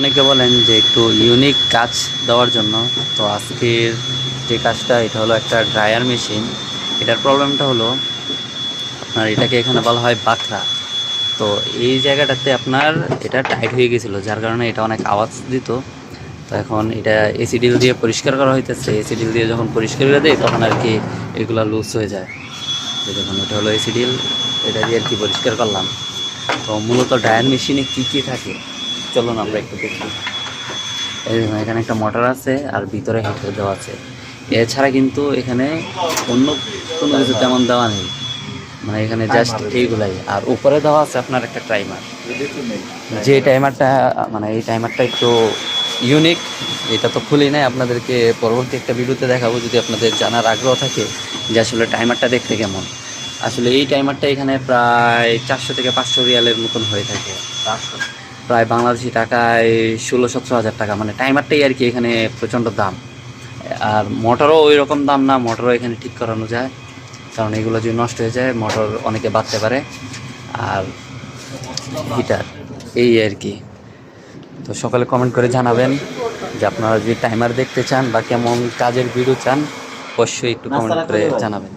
অনেকে বলেন যে একটু ইউনিক কাজ দেওয়ার জন্য। তো আজকের যে কাজটা, এটা হলো একটা ড্রায়ার মেশিন এটার প্রবলেমটা হলো, আপনার এটাকে এখানে বলা হয় বাকরা তো এই জায়গাটাতে আপনার এটা টাইট হয়ে গেছিল, যার কারণে এটা অনেক আওয়াজ দিত। তো এখন এটা এসিডিল দিয়ে পরিষ্কার করা হইতেছে। এসিডিল দিয়ে যখন পরিষ্কার করে দেয়, তখন আর কি এগুলো লুজ হয়ে যায়। দেখুন, এটা হলো এসিডিল এটা দিয়ে আর কি পরিষ্কার করলাম। তো মূলত ড্রায়ার মেশিনে কী কী থাকে? চলুন আমরা একটু দেখি। এই এখানে একটা মোটর আছে আর ভিতরে হিটার দেওয়া আছে। এছাড়া কিন্তু এখানে অন্য কোনো কিছু তেমন দেওয়া নেই। মানে এখানে জাস্ট এইগুলাই। আর উপরে দেওয়া আছে আপনার একটা টাইমার যে টাইমারটা মানে এই টাইমারটা একটু ইউনিক এটা তো খুলি নাই আপনাদেরকে পরবর্তী একটা ভিডিওতে দেখাবো যদি আপনাদের জানার আগ্রহ থাকে যে আসলে টাইমারটা দেখতে কেমন। আসলে এই টাইমারটা এখানে প্রায় চারশো থেকে পাঁচশো রিয়ালের মতন হয়ে থাকে। প্রায় বাংলাদেশি টাকায় ষোলো সতেরো হাজার টাকা। মানে টাইমারটাই আর কি এখানে প্রচণ্ড দাম। আর মোটরও ওই রকম দাম না মোটরও এখানে ঠিক করানো যায়। কারণ এগুলো যদি নষ্ট হয়ে যায় মোটর অনেকে বাঁধতে পারে। আর হিটার এই আর কি। তো সকালে কমেন্ট করে জানাবেন যে আপনারা যদি টাইমার দেখতে চান বা কেমন কাজের ভিডিও চান অবশ্যই একটু কমেন্ট করে জানাবেন।